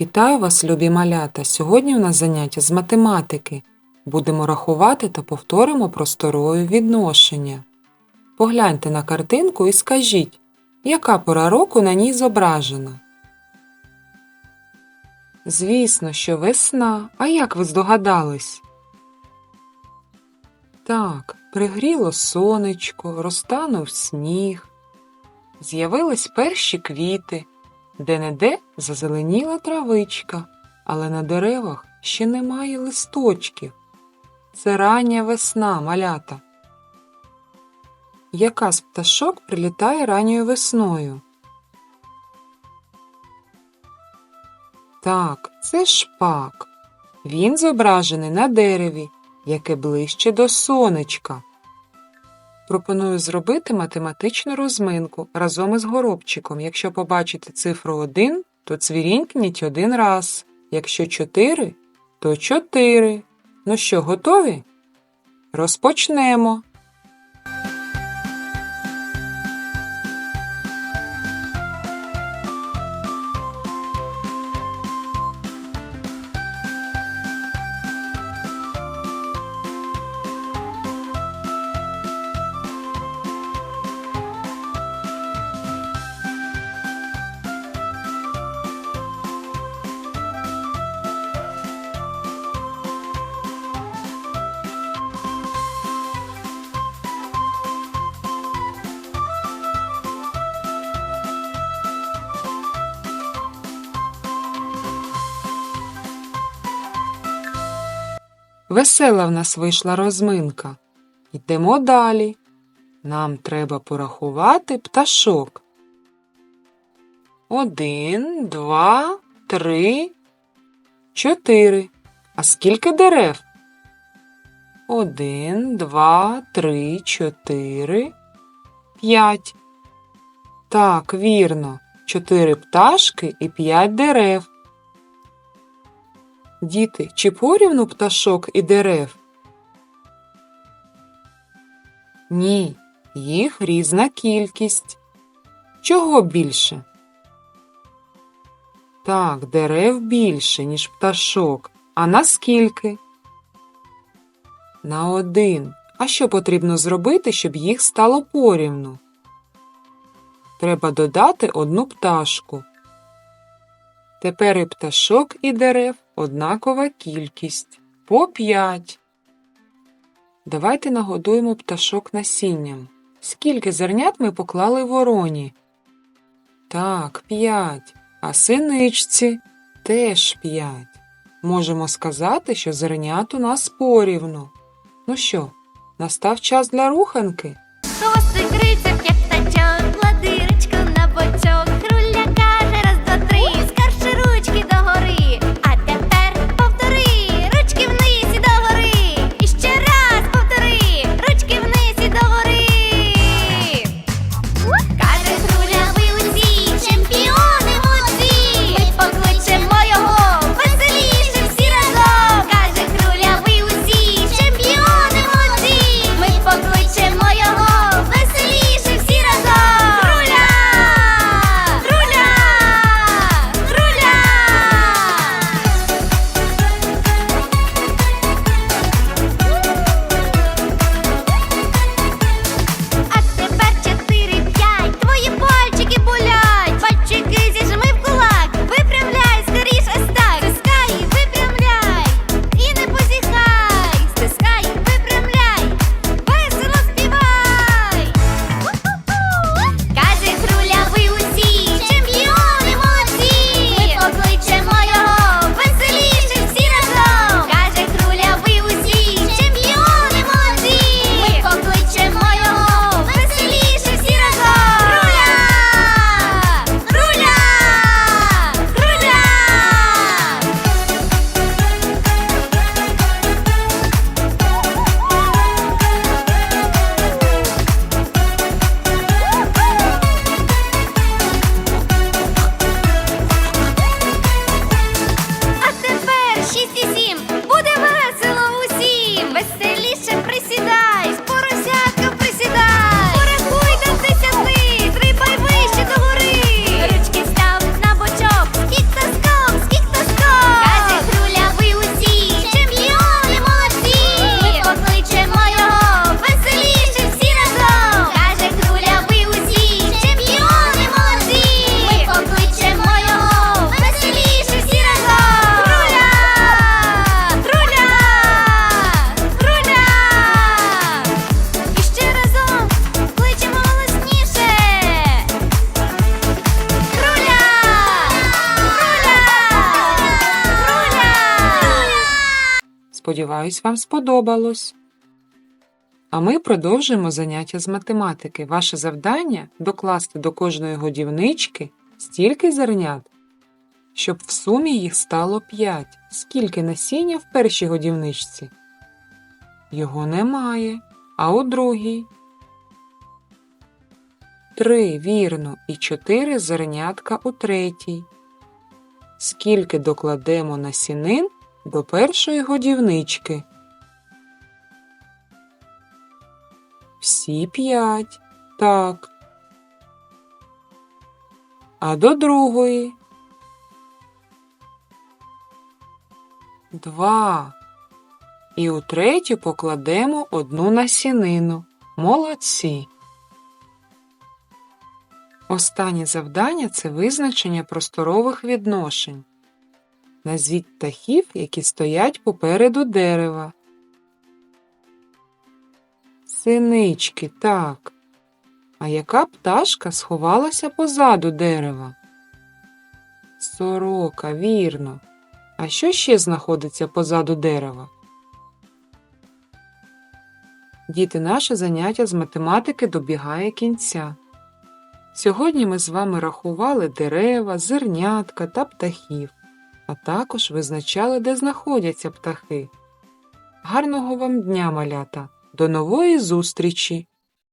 Вітаю вас, любі малята! Сьогодні у нас заняття з математики. Будемо рахувати та повторимо просторою відношення. Погляньте на картинку і скажіть, яка пора року на ній зображена? Звісно, що весна. А як ви здогадались? Так, пригріло сонечко, розтанув сніг. З'явились перші квіти, де-не-де зазеленіла травичка, але на деревах ще немає листочків. Це рання весна, малята. Яка з пташок прилітає ранньою весною? Так, це шпак. Він зображений на дереві, яке ближче до сонечка. Пропоную зробити математичну розминку разом із горобчиком. Якщо побачите цифру 1, то цвірінькніть один раз. Якщо 4, то 4. Ну що, готові? Розпочнемо. Весела в нас вийшла розминка. Йдемо далі. Нам треба порахувати пташок. Один, два, три, чотири. А скільки дерев? Один, два, три, чотири, п'ять. Так, вірно. Чотири пташки і п'ять дерев. Діти, чи порівну пташок і дерев? Ні, їх різна кількість. Чого більше? Так, дерев більше, ніж пташок. А наскільки? На один. А що потрібно зробити, щоб їх стало порівну? Треба додати одну пташку. Тепер і пташок, і дерев однакова кількість по п'ять. Давайте нагодуємо пташок насінням. Скільки зернят ми поклали вороні? Так, п'ять. А синичці теж п'ять. Можемо сказати, що зернят у нас порівну. Ну що, настав час для руханки? Сподіваюсь, вам сподобалось. А ми продовжуємо заняття з математики. Ваше завдання докласти до кожної годівнички стільки зернят, щоб в сумі їх стало 5. Скільки насіння в першій годівничці? Його немає. А у другій? Три, вірно, і чотири зернятка у третій. Скільки докладемо насінин до першої годівнички? Всі п'ять. Так. А до другої? Два. І у третю покладемо одну насінину. Молодці. Останнє завдання це визначення просторових відношень. Назвіть птахів, які стоять попереду дерева. Синички, так. А яка пташка сховалася позаду дерева? Сорока, вірно. А що ще знаходиться позаду дерева? Діти, наше заняття з математики добігає кінця. Сьогодні ми з вами рахували дерева, зернятка та птахів, а також визначали, де знаходяться птахи. Гарного вам дня, малята! До нової зустрічі!